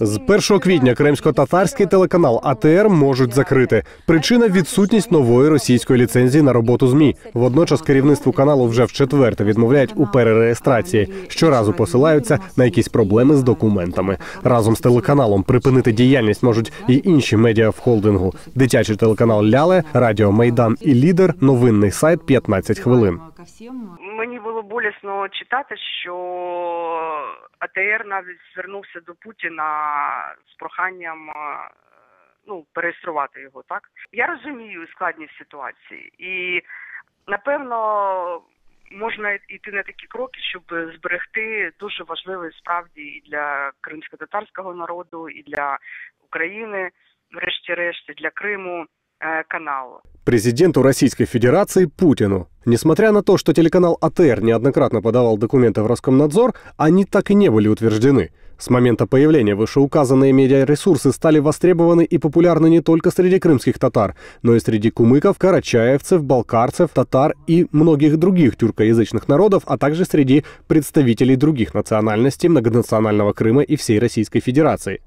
З 1 квітня кримсько-татарський телеканал АТР можуть закрити. Причина відсутність нової російської ліцензії на роботу змі. Водночас керівництву каналу вже вчетверте відмовляють у перереєстрації. Щоразу посилаються на якісь проблеми з документами. Разом з телеканалом припинити діяльність можуть і інші медіа в холдингу. Дитячий телеканал Ляле, Радіо Майдан і Лідер, новинний сайт 15 хвилин. Мені було болісно читати, що АТР навіть звернувся до Путіна з проханням е, ну переєструвати його. Так я розумію складність ситуації, і напевно можна йти на такі кроки, щоб зберегти дуже важливий справді і для кримсько-татарського народу, і для України, врешті-решт, і для Криму е, канал. Президенту Российской Федерации Путину. Несмотря на то, что телеканал АТР неоднократно подавал документы в Роскомнадзор, они так и не были утверждены. С момента появления вышеуказанные медиаресурсы стали востребованы и популярны не только среди крымских татар, но и среди кумыков, карачаевцев, балкарцев, татар и многих других тюркоязычных народов, а также среди представителей других национальностей многонационального Крыма и всей Российской Федерации.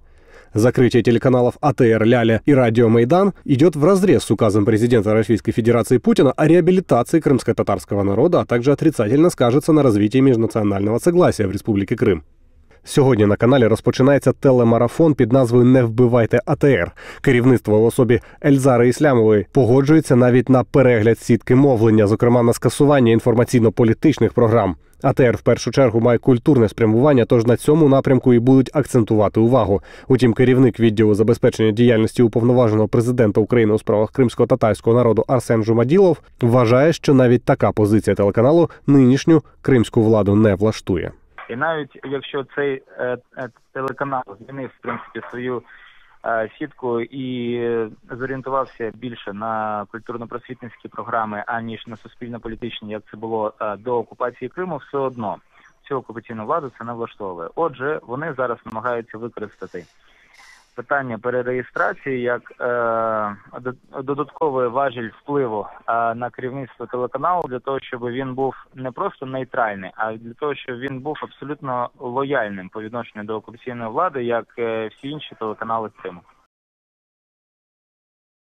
Закрытие телеканалов АТР, Ляля и Радио Майдан идет вразрез с указом президента Российской Федерации Путина о реабилитации крымско-татарского народа, а также отрицательно скажется на развитии межнационального согласия в Республике Крым. Сьогодні на каналі розпочинається телемарафон під назвою Не вбивайте АТР. Керівництво в особі Ельзари Іслямової погоджується навіть на перегляд сітки мовлення, зокрема на скасування інформаційно-політичних програм. АТР в першу чергу має культурне спрямування, тож на цьому напрямку і будуть акцентувати увагу. Утім, керівник відділу забезпечення діяльності уповноваженого президента України у справах кримсько-татарського народу Арсен Жумаділов вважає, що навіть така позиція телеканалу нинішню кримську владу не влаштує. І навіть якщо цей е, е, телеканал змінив в принципі свою е, сітку і зорієнтувався більше на культурно-просвітницькі програми, аніж на суспільно-політичні, як це було до окупації Криму, все одно цю окупаційну владу це не влаштовує. Отже, вони зараз намагаються використати питання перереєстрації як е, до- додатковий важіль впливу е, на керівництво телеканалу для того, щоб він був не просто нейтральний, а для того, щоб він був абсолютно лояльним по відношенню до окупаційної влади, як е, всі інші телеканали Криму.